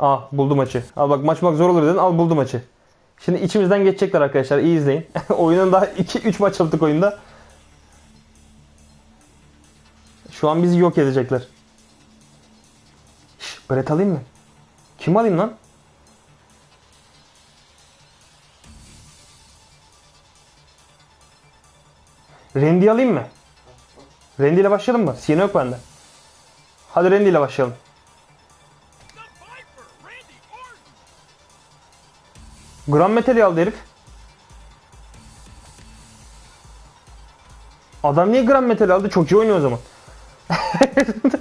Aa buldu maçı. Al bak maç bak zor olur dedin. Al buldu maçı. Şimdi içimizden geçecekler arkadaşlar. İyi izleyin. Oyunun daha 2-3 maç yaptık oyunda. Şu an bizi yok edecekler. Şş, Brett alayım mı? Kim alayım lan? Randy alayım mı? Randy ile başlayalım mı? Siena yok bende. Hadi Randy ile başlayalım. Gram Metal'i aldı herif. Adam niye Gram Metal'i aldı? Çok iyi oynuyor o zaman.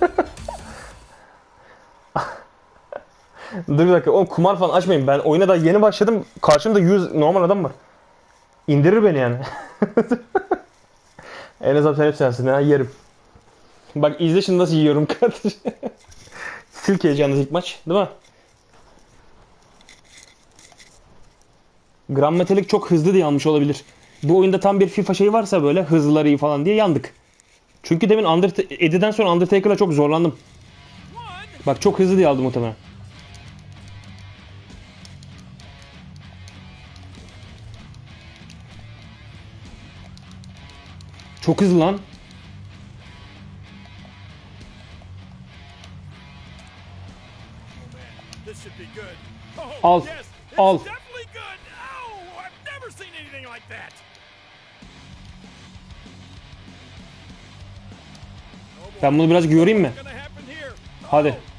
Dur bir dakika. Oğlum kumar falan açmayın. Ben oyuna da yeni başladım. Karşımda 100 normal adam var. İndirir beni yani. en azından sen hep sensin ha yerim. Bak izle şimdi nasıl yiyorum kardeş. Silk yiyeceğiniz ilk maç değil mi? Gram Metalik çok hızlı diye almış olabilir. Bu oyunda tam bir FIFA şeyi varsa böyle hızlıları iyi falan diye yandık. Çünkü demin Undert Eddie'den sonra Undertaker'la çok zorlandım. Bak çok hızlı diye aldım muhtemelen. Çok hızlı lan. Al, al. Ben bunu biraz göreyim mi? Hadi. Oh.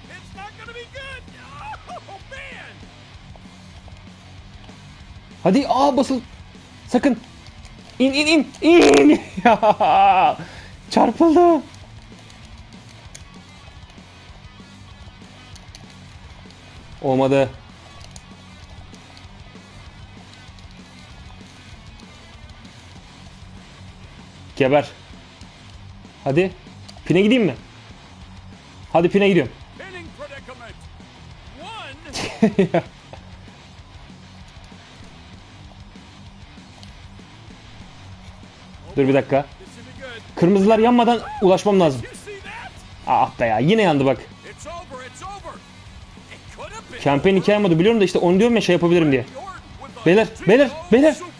Hadi aa basıl. Sakın. İn in in in. Çarpıldı. Olmadı. Geber. Hadi. Pine gideyim mi? Hadi pine gidiyorum. Dur bir dakika. Kırmızılar yanmadan ulaşmam lazım. Ah be ya yine yandı bak. Campaign 2 yanmadı biliyorum da işte onu diyorum ya şey yapabilirim diye. Beyler, beyler, beyler. suplex.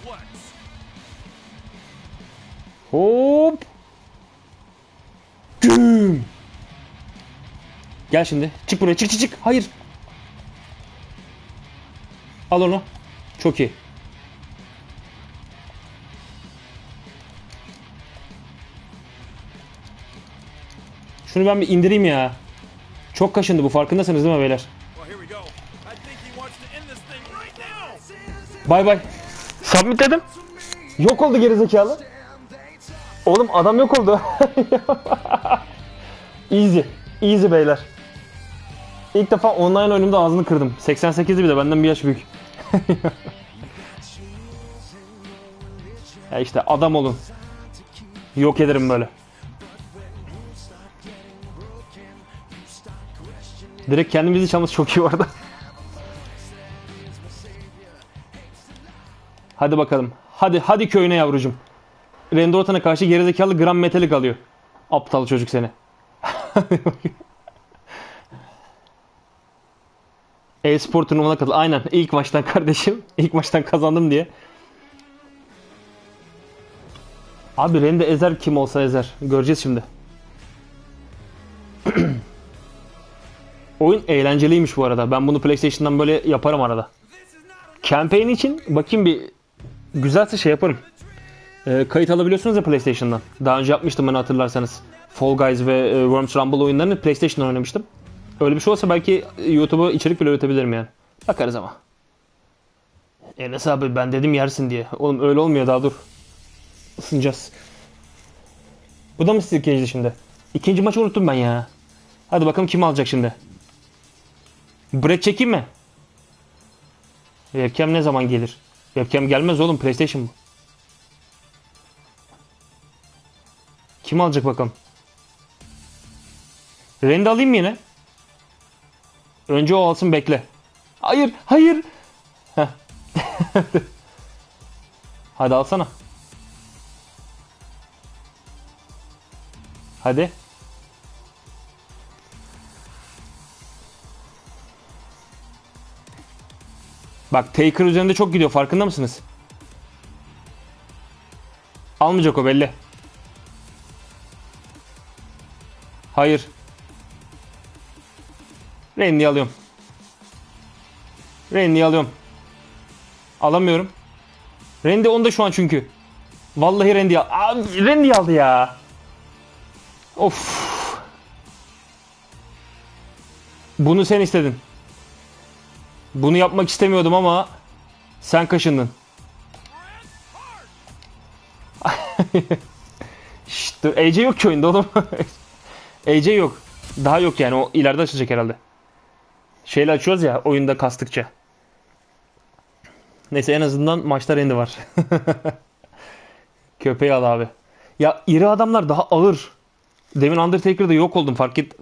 Gel şimdi. Çık buraya. Çık çık çık. Hayır. Al onu. Çok iyi. Şunu ben bir indireyim ya. Çok kaşındı bu farkındasınız değil mi beyler? Bay bay. Submit dedim. Yok oldu gerizekalı. Oğlum adam yok oldu. Easy. Easy beyler. İlk defa online oyunumda ağzını kırdım. 88'li bir de benden bir yaş büyük. ya işte adam olun. Yok ederim böyle. Direkt kendimizi çalması çok iyi vardı. Hadi bakalım. Hadi hadi köyüne yavrucum. Randy Orton'a karşı gerizekalı gram metalik alıyor. Aptal çocuk seni. E-spor turnuvana katıl. Aynen ilk maçtan kardeşim. İlk maçtan kazandım diye. Abi Randy ezer kim olsa ezer. Göreceğiz şimdi. Oyun eğlenceliymiş bu arada. Ben bunu PlayStation'dan böyle yaparım arada. Campaign için bakayım bir güzelse şey yaparım. Ee, kayıt alabiliyorsunuz ya PlayStation'dan. Daha önce yapmıştım ben hatırlarsanız. Fall Guys ve e, Worms Rumble oyunlarını PlayStation'dan oynamıştım. Öyle bir şey olsa belki YouTube'a içerik bile üretebilirim yani. Bakarız ama. Enes abi ben dedim yersin diye. Oğlum öyle olmuyor daha dur. Isınacağız. Bu da mı Cage'di şimdi? İkinci maçı unuttum ben ya. Hadi bakalım kim alacak şimdi. Brett çekeyim mi? Webcam ne zaman gelir? Webcam gelmez oğlum PlayStation bu. Kim alacak bakalım? Randy alayım mı yine? Önce o alsın bekle. Hayır, hayır. Hadi alsana. Hadi. Bak Taker üzerinde çok gidiyor farkında mısınız? Almayacak o belli. Hayır. Randy'yi alıyorum. Randy'yi alıyorum. Alamıyorum. Randy onda şu an çünkü. Vallahi Randy al. Abi Randy aldı ya. Of. Bunu sen istedin. Bunu yapmak istemiyordum ama sen kaşındın. Şşt. AJ yok ki oyunda oğlum. AJ yok. Daha yok yani o ileride açılacak herhalde. Şeyle açıyoruz ya oyunda kastıkça. Neyse en azından maçta rendi var. Köpeği al abi. Ya iri adamlar daha ağır. Demin Undertaker'da yok oldum. Fark et,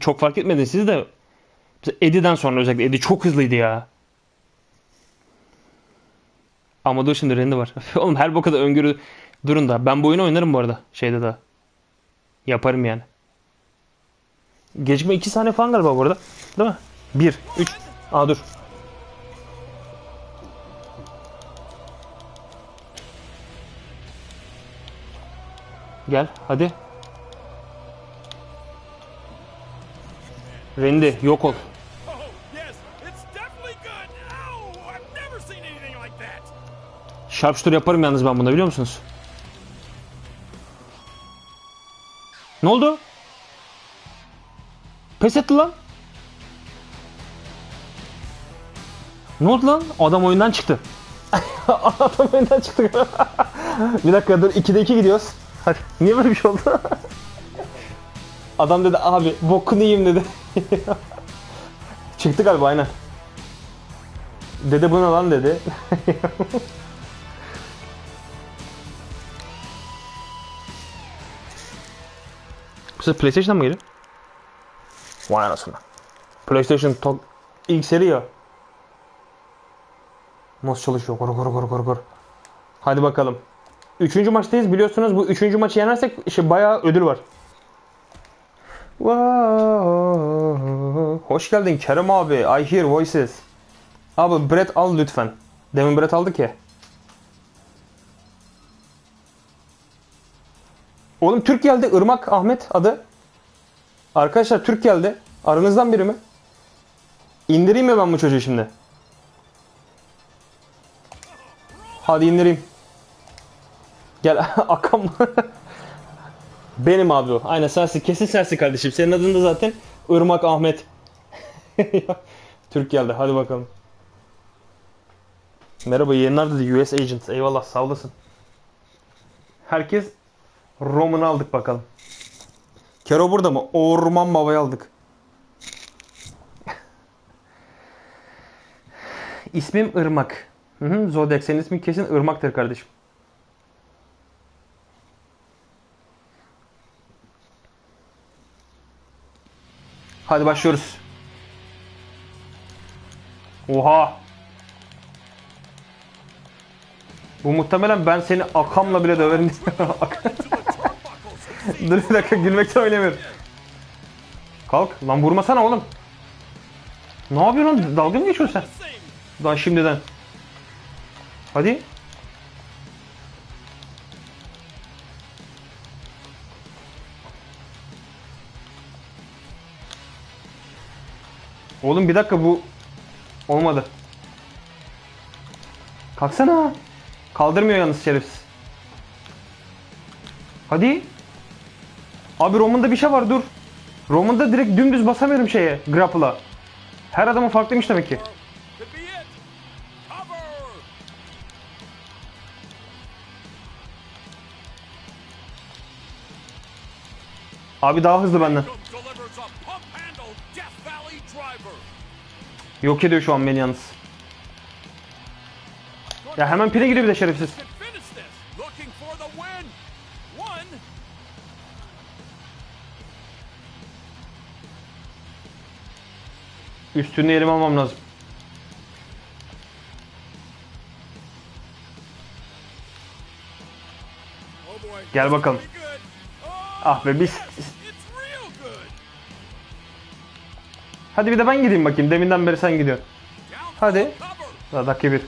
çok fark etmediniz siz de. Eddie'den sonra özellikle. Eddie çok hızlıydı ya. Ama dur şimdi Randy var. Oğlum her boka da öngörü durun da. Ben bu oyunu oynarım bu arada. Şeyde de. Yaparım yani. Gecikme 2 saniye falan galiba bu arada. Değil mi? 1, 3. Aa dur. Gel hadi. Randy yok ol. Sharpshooter yaparım yalnız ben bunda biliyor musunuz? Ne oldu? Pes etti lan. Ne oldu lan? Adam oyundan çıktı. Adam oyundan çıktı. bir dakika dur 2'de 2 gidiyoruz. Hadi. Niye böyle bir şey oldu? Adam dedi abi bokunu yiyeyim dedi. çıktı galiba aynen. Dede bu ne lan dedi. Sefer PlayStation'dan mı geliyor? Vay anasını. PlayStation ilk seri ya. Nasıl çalışıyor? Kor kor kor kor kor. Hadi bakalım. Üçüncü maçtayız biliyorsunuz. Bu üçüncü maçı yenersek işte bayağı ödül var. Wow. Hoş geldin Kerem abi. I hear voices. Abi Brett al lütfen. Demin Brett aldık ya. Oğlum Türk geldi. Irmak Ahmet adı. Arkadaşlar Türk geldi. Aranızdan biri mi? İndireyim mi ben bu çocuğu şimdi? Hadi indireyim. Gel Akam. Benim abi o. Aynen sensin. Kesin sensin kardeşim. Senin adın da zaten Irmak Ahmet. Türk geldi. Hadi bakalım. Merhaba yayınlar dedi US Agent. Eyvallah sağ olasın. Herkes Roman'ı aldık bakalım. Kero burada mı? Orman babayı aldık. İsmim Irmak. Hı hı, Zodiac senin ismin kesin Irmak'tır kardeşim. Hadi başlıyoruz. Oha. Bu muhtemelen ben seni akamla bile döverim. Dur bir dakika gülmekten oynamıyorum. Kalk lan vurmasana oğlum. Ne yapıyorsun? Dalga mı geçiyorsun sen? Daha şimdiden. Hadi. Oğlum bir dakika bu olmadı. Kalksana. Kaldırmıyor yalnız şerefsiz. Hadi. Abi Roman'da bir şey var dur. Roman'da direkt dümdüz basamıyorum şeye grapple'a. Her adamın farklıymış demek ki. Abi daha hızlı benden. Yok ediyor şu an beni yalnız. Ya hemen pire giriyor bir de şerefsiz. Üstünü elime almam lazım. Oh. Gel bakalım. Oh, Ah be biz. Hadi bir de ben gideyim bakayım. Deminden beri sen gidiyorsun. Hadi. Daha dakika bir.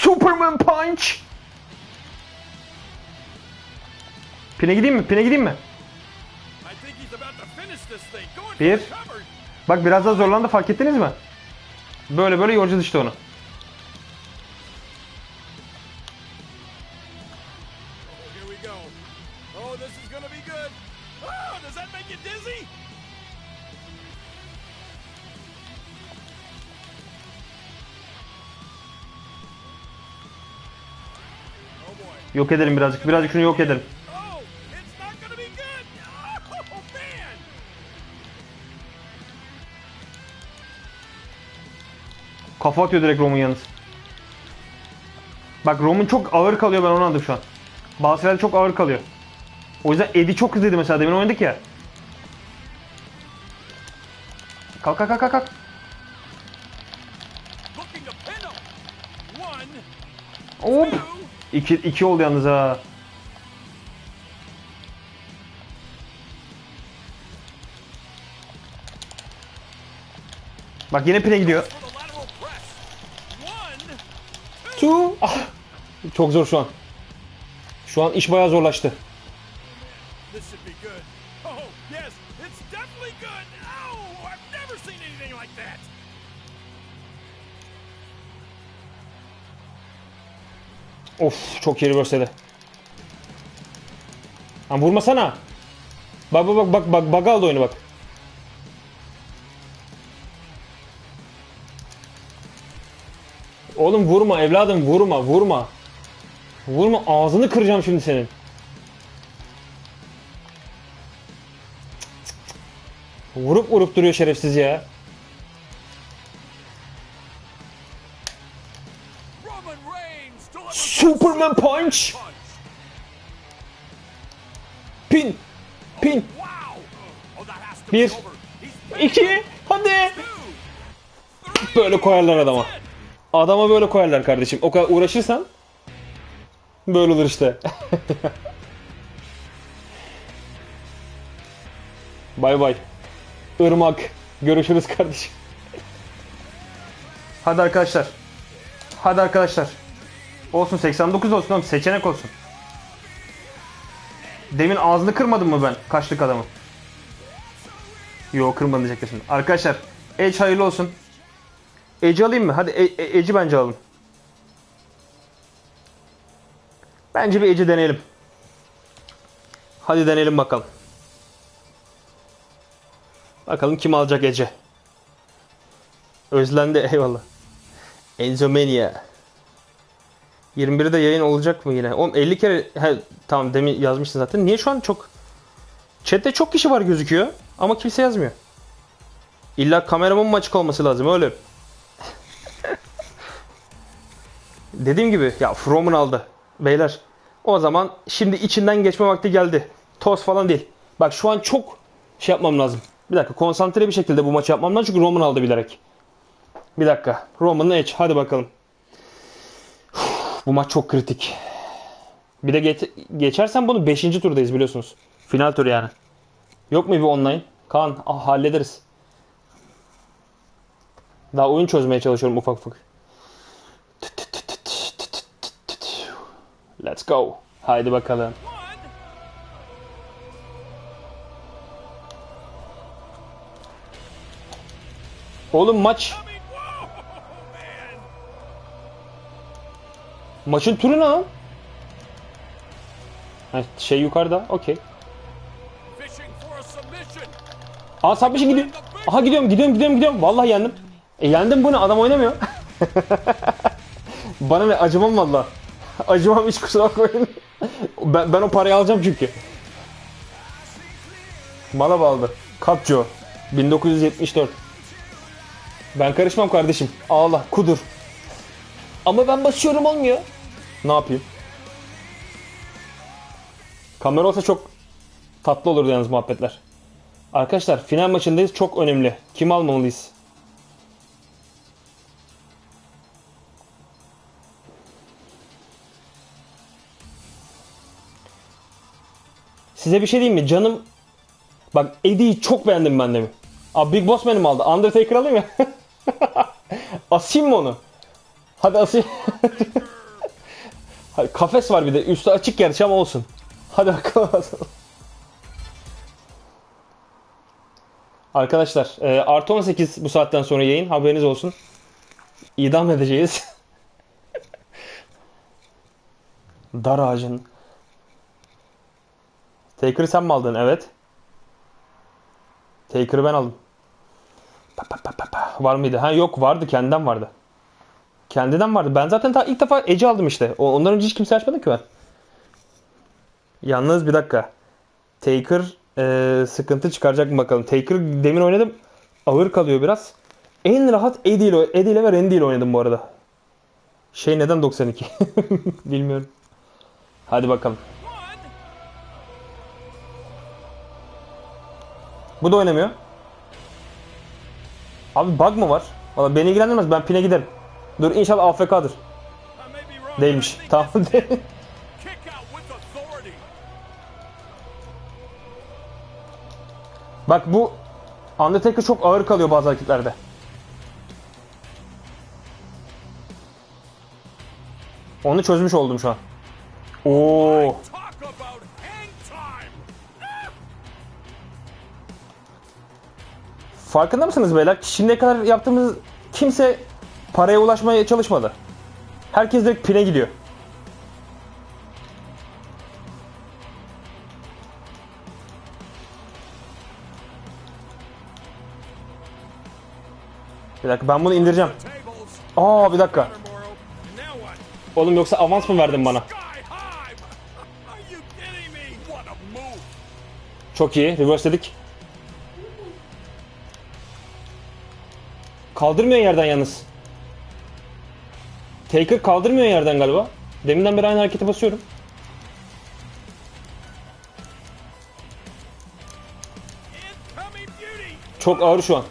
Superman punch. Pine gideyim mi? Pine gideyim mi? Bir. Bak biraz daha zorlandı fark ettiniz mi? Böyle böyle yoracağız işte onu. Yok edelim birazcık. Birazcık şunu yok edelim. Kafa atıyor direkt Roman yalnız. Bak Roman çok ağır kalıyor ben onu anladım şu an. Şeyler çok ağır kalıyor. O yüzden Eddie çok hızlıydı mesela demin oynadık ya. Kalk kalk kalk kalk, Hop. İki, iki oldu yalnız ha. Bak yine pine gidiyor. Two. Ah. Çok zor şu an. Şu an iş bayağı zorlaştı. Of çok iyi reverse. Lan vurmasana. Bak bak bak bak bak bug aldı oyunu bak. Oğlum vurma evladım vurma vurma. Vurma ağzını kıracağım şimdi senin. Vurup vurup duruyor şerefsiz ya. Superman punch. Pin. Pin. Bir. İki. Hadi. Böyle koyarlar adama. Adama böyle koyarlar kardeşim. O kadar uğraşırsan böyle olur işte. bay bay. Irmak. Görüşürüz kardeşim. Hadi arkadaşlar. Hadi arkadaşlar. Olsun 89 olsun oğlum seçenek olsun. Demin ağzını kırmadım mı ben kaçlık adamı? Yo kırmadım diyecekler şimdi. Arkadaşlar Edge hayırlı olsun. Edge'i alayım mı? Hadi E- Edge'i bence alalım. Bence bir Edge'i deneyelim. Hadi deneyelim bakalım. Bakalım kim alacak Edge'i. Özlendi eyvallah. Enzomania. 21'de yayın olacak mı yine? Oğlum 50 kere he, tamam demin yazmıştın zaten. Niye şu an çok Chat'te çok kişi var gözüküyor ama kimse yazmıyor. İlla kameramın mı açık olması lazım öyle. Dediğim gibi ya Roman aldı. Beyler o zaman şimdi içinden geçme vakti geldi. Toz falan değil. Bak şu an çok şey yapmam lazım. Bir dakika konsantre bir şekilde bu maçı yapmam lazım çünkü Roman aldı bilerek. Bir dakika. Roman'ın Edge hadi bakalım. Bu maç çok kritik. Bir de geç, geçersen bunu 5. turdayız biliyorsunuz. Final turu yani. Yok mu bir online? Kaan ah, hallederiz. Daha oyun çözmeye çalışıyorum ufak ufak. Let's go. Haydi bakalım. Oğlum maç. Maçın turu ne lan? Ha, şey yukarıda. Okey. Aa Submission gidiyor. Aha gidiyorum gidiyorum gidiyorum gidiyorum. Vallahi yendim. E yendim bu ne? Adam oynamıyor. Bana ne? Acımam valla. Acımam hiç kusura bakmayın. ben, ben o parayı alacağım çünkü. Bana bağlı. Capco. 1974. Ben karışmam kardeşim. Ağla, kudur. Ama ben basıyorum olmuyor. Ne yapayım? Kamera olsa çok tatlı olurdu yalnız muhabbetler. Arkadaşlar final maçındayız. Çok önemli. Kim almamalıyız? Size bir şey diyeyim mi? Canım Bak Eddie'yi çok beğendim ben de. Abi Big Boss benim aldı. Undertaker alayım ya. asayım mı onu? Hadi asayım. Hadi, kafes var bir de. Üstü açık gerçi ama olsun. Hadi bakalım. Arkadaşlar e, artı 18 bu saatten sonra yayın. Haberiniz olsun. İdam edeceğiz. Dar ağacın. Taker'ı sen mi aldın? Evet. Taker'ı ben aldım. Pa, pa, pa, pa. Var mıydı? Ha yok vardı. Kendinden vardı. Kendinden vardı. Ben zaten ta ilk defa Edge aldım işte. Ondan önce hiç kimse açmadı ki ben. Yalnız bir dakika. Taker e, sıkıntı çıkaracak mı bakalım. Taker demin oynadım. Ağır kalıyor biraz. En rahat Eddie ile, Eddie ile ve Randy ile oynadım bu arada. Şey neden 92? Bilmiyorum. Hadi bakalım. Bu da oynamıyor. Abi bug mı var? Valla beni ilgilendirmez. Ben pine giderim. Dur inşallah AFK'dır. Değilmiş. Tamam. Bak bu Undertaker çok ağır kalıyor bazı hareketlerde. Onu çözmüş oldum şu an. Oo. Farkında mısınız beyler? Şimdiye kadar yaptığımız kimse paraya ulaşmaya çalışmadı. Herkes direkt pine gidiyor. Bir dakika ben bunu indireceğim. Aa bir dakika. Oğlum yoksa avans mı verdin bana? Çok iyi. Reverse'ledik. Kaldırmıyor yerden yalnız. Taker kaldırmıyor yerden galiba. Deminden beri aynı hareketi basıyorum. Çok ağır şu an.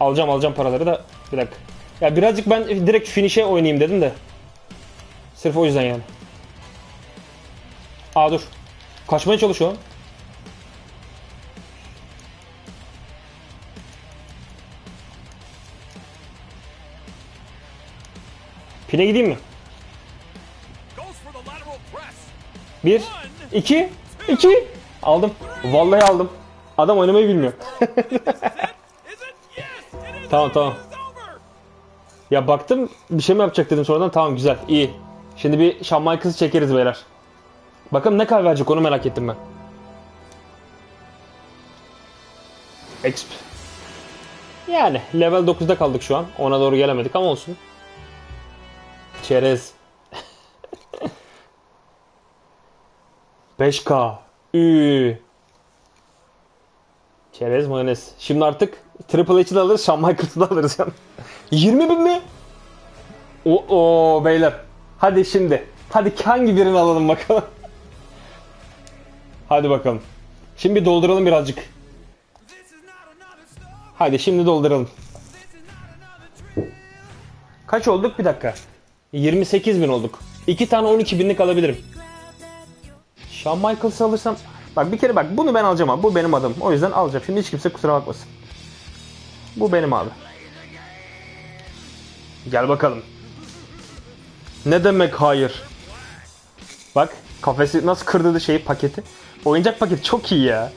Alacağım alacağım paraları da. Bir dakika. Ya birazcık ben direkt finish'e oynayayım dedim de. Sırf o yüzden yani. Aa dur. Kaçmaya çalışıyor. Pine gideyim mi? Bir, iki, iki. Aldım. Vallahi aldım. Adam oynamayı bilmiyor. Tamam, tamam. Ya baktım bir şey mi yapacak dedim sonradan. Tamam güzel iyi. Şimdi bir Shawn Michaels'ı çekeriz beyler. Bakalım ne kadar verecek onu merak ettim ben. Exp. Yani level 9'da kaldık şu an. Ona doğru gelemedik ama olsun. Çerez. 5K. Ü. Çerez mayonez. Şimdi artık Triple H'i de alırız, Shawn Michaels'ı da alırız yani. 20 bin mi? O, o beyler. Hadi şimdi. Hadi hangi birini alalım bakalım. Hadi bakalım. Şimdi bir dolduralım birazcık. Hadi şimdi dolduralım. Kaç olduk? Bir dakika. 28 bin olduk. İki tane 12 binlik alabilirim. Shawn Michaels'ı alırsam... Bak bir kere bak bunu ben alacağım abi. Bu benim adım. O yüzden alacağım. Şimdi hiç kimse kusura bakmasın. Bu benim abi. Gel bakalım. Ne demek hayır? Bak kafesi nasıl kırdırdı şeyi paketi. Oyuncak paketi çok iyi ya.